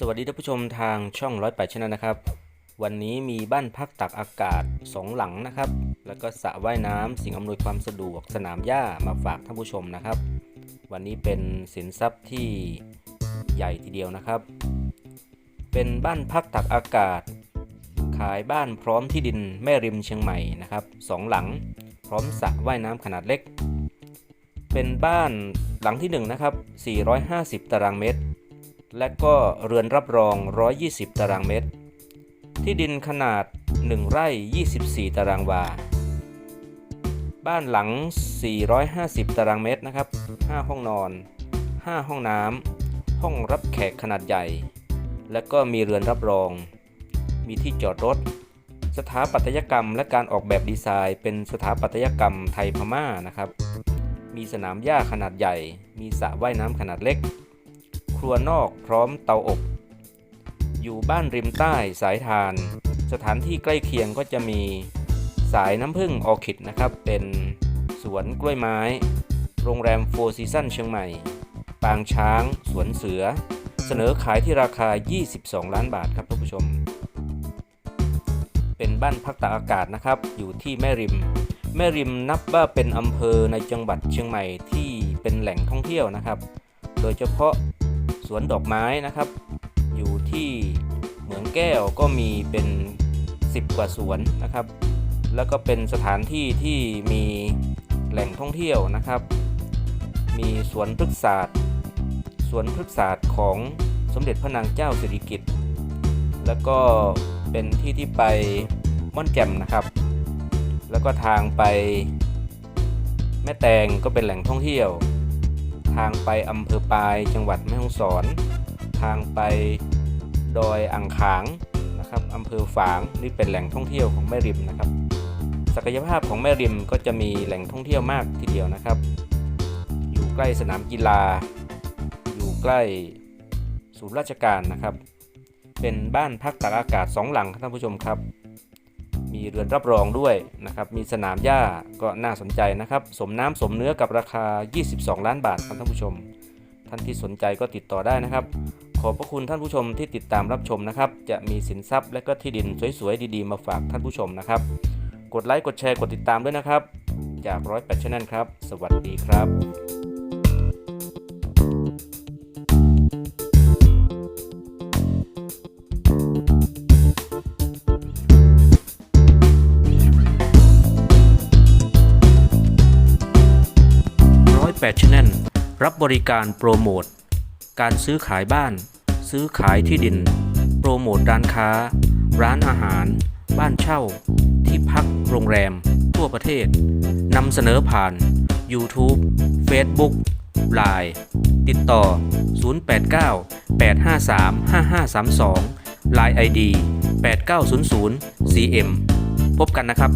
สวัสดีท่านผู้ชมทางช่องร้อยแปดชนะนะครับ วันนี้มีบ้านพักตักอากาศสองหลังนะครับ แล้วก็สระว่ายน้ำสิ่งอำนวยความสะดวกสนามหญ้ามาฝากท่านผู้ชมนะครับ วันนี้เป็นสินทรัพย์ที่ใหญ่ทีเดียวนะครับ เป็นบ้านพักตักอากาศ ขายบ้านพร้อมที่ดินแม่ริมเชียงใหม่นะครับสองหลัง พร้อมสระว่ายน้ำขนาดเล็ก เป็นบ้านหลังที่หนึ่งนะครับ450 ตารางเมตร และก็เรือนรับรอง 120 ตารางเมตร ที่ดินขนาด 1 ไร่ 24 ตารางวา บ้านหลัง 450 ตารางเมตรนะครับ 5 ห้องนอน 5 ห้องน้ำ ห้องรับแขกขนาดใหญ่ และก็มีเรือนรับรอง มีที่จอดรถ สถาปัตยกรรมและการออกแบบดีไซน์ เป็นสถาปัตยกรรมไทยพม่านะครับ มีสนามหญ้าขนาดใหญ่ มีสระว่ายน้ำขนาดเล็ก ครัวนอกพร้อมเตาอบ อยู่บ้านริมใต้สายทาน สถานที่ใกล้เคียงก็จะมีสายน้ำผึ้งออคิดนะครับ เป็นสวนกล้วยไม้ โรงแรมโฟร์ซีซันเชียงใหม่ ปางช้าง สวนเสือ เสนอขายที่ราคา 22 ล้านบาทครับท่านผู้ชม เป็นบ้านพักตากอากาศนะครับ อยู่ที่แม่ริม แม่ริมนับว่าเป็นอำเภอในจังหวัดเชียงใหม่ที่เป็นแหล่งท่องเที่ยวนะครับ โดยเฉพาะ สวนดอกไม้นะครับ อยู่ที่เหมืองแก้วก็มีเป็น 10 กว่าสวนนะครับ แล้วก็เป็นสถานที่ที่มีแหล่งท่องเที่ยวนะครับ มีสวนพฤกษศาสตร์สวนพฤกษศาสตร์ของสมเด็จพระนางเจ้าสิริกิติ์แล้วก็เป็นที่ที่ไปม่อนแจ่มนะครับ แล้วก็ทางไปแม่แตงก็เป็นแหล่งท่องเที่ยว ทางไปอำเภอปายจังหวัดแม่ฮ่องสอน ทางไปดอยอ่างขางนะครับอำเภอฝางนี่เป็นแหล่งท่องเที่ยวของแม่ริมนะครับ ศักยภาพของแม่ริมก็จะมีแหล่งท่องเที่ยวมากทีเดียวนะครับ อยู่ใกล้สนามกีฬา อยู่ใกล้ศูนย์ราชการนะครับ เป็นบ้านพักตากอากาศสองหลังครับท่านผู้ชมครับ มีเรือนรับรองด้วยนะครับ มีสนามหญ้าก็น่าสนใจนะครับ สมน้ำสมเนื้อกับราคา 22 ล้านบาทครับท่านผู้ชม ท่านที่สนใจก็ติดต่อได้นะครับ ขอบพระคุณท่านผู้ชมที่ติดตามรับชมนะครับ จะมีสินทรัพย์และก็ที่ดินสวยๆดีๆมาฝากท่านผู้ชมนะครับ กดไลค์กดแชร์กดติดตามด้วยนะครับ จากร้อยแปดชแนลครับ สวัสดีครับ ร้อยแปดชแนลรับบริการโปรโมท การซื้อขายบ้าน ซื้อขายที่ดิน โปรโมทร้านค้า ร้านอาหาร บ้านเช่า ที่พักโรงแรม ทั่วประเทศนำเสนอผ่าน YouTube Facebook Line ติดต่อ 089 853 5532 Line ID 8900 CM พบกันนะครับ